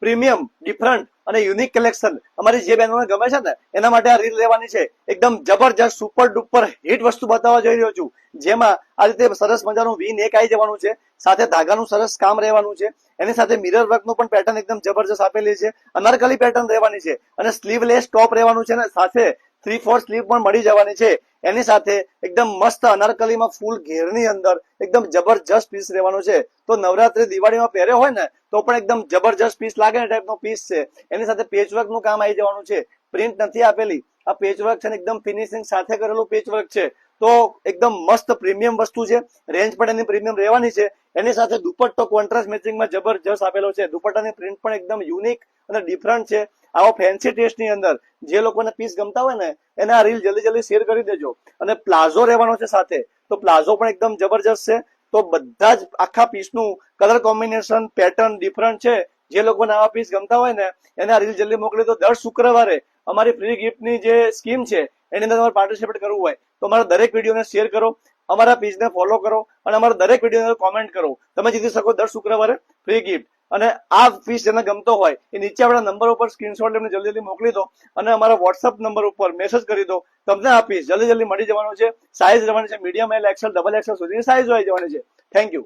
Premium different અને unique collection અમારી જે બહેનોને ગમે છે ને, એના માટે આ રીલ લેવાની છે. એકદમ જબરજસ્ત સુપર ડુપર હિટ વસ્તુ બતાવવા જઈ રહ્યો છું. જેમાં આ રીતે સરસ મજાનું વીન એક આવી જવાનું છે. સાથે ધાગાનું સરસ કામ રહેવાનું છે. એની સાથે મિરર વર્કનું પણ પેટર્ન એકદમ જબરજસ્ત આપેલી છે. અનારકલી પેટર્ન રહેવાની છે. અને સ્લીવલેસ ટોપ રહેવાનું છે અને સાથે થ્રી ફોર સ્લીવ પણ મળી જવાની છે. એની સાથે એકદમ મસ્ત અનારકલીમાં ફૂલ ઘેરની અંદર એકદમ જબરજસ્ત પીસ રહેવાનો છે. તો નવરાત્રી દિવાળીમાં પહેર્યો હોય ને, તો પણ એકદમ જબરજસ્ત પીસ લાગે ને ટાઈપનો પીસ છે. એની સાથે પેચવર્કનું કામ આવી જવાનું છે. પ્રિન્ટ નથી આપેલી. આ પેચવર્ક છે ને એકદમ ફિનિશિંગ સાથે કરેલું પેચવર્ક છે. તો એકદમ મસ્ત પ્રીમિયમ વસ્તુ છે. રેન્જ પણ એની પ્રીમિયમ રહેવાની છે. એની સાથે દુપટ્ટો કોન્ટ્રાસ્ટ મેચિંગમાં જબરજસ્ત આપેલો છે. દુપટ્ટાની પ્રિન્ટ પણ એકદમ યુનિક અને ડિફરન્ટ છે. આવો ફેન્સી ટેસ્ટની અંદર જે લોકોને પીસ ગમતા હોય ને, એને આ રીલ જલ્દી જલ્દી શેર કરી દેજો. અને પ્લાઝો રહેવાનો છે સાથે. તો પ્લાઝો પણ એકદમ જબરજસ્ત છે. તો બધા જ આખા પીસનું કલર કોમ્બિનેશન પેટર્ન ડિફરન્ટ છે. જે લોકોને આવા પીસ ગમતા હોય ને, એને આ રીલ જલ્દી મોકલી તો દર શુક્રવારે અમારી ફ્રી ગિફ્ટની જે સ્કીમ છે, એની અંદર તમારે પાર્ટિસિપેટ કરવું હોય. તો અમારા દરેક વિડીયોને શેર કરો, અમારા પેજને ફોલો કરો, અને અમારા દરેક વિડીયોને કોમેન્ટ કરો. તમે જીતી શકો દર શુક્રવારે ફ્રી ગિફ્ટ અને આ ફીસ જેને ગમતો હોય, એ નીચે આપણા નંબર ઉપર સ્ક્રીનશોટ લઈને જલ્દી જલ્દી મોકલી દો અને અમારા વોટ્સઅપ નંબર ઉપર મેસેજ કરી દો. તમને આ ફીસ જલ્દી જલ્દી મળી જવાનો છે. સાઇઝ રહેવાની છે. Medium L XL double XL સુધીની સાઇઝ હોય જવાની છે. Thank you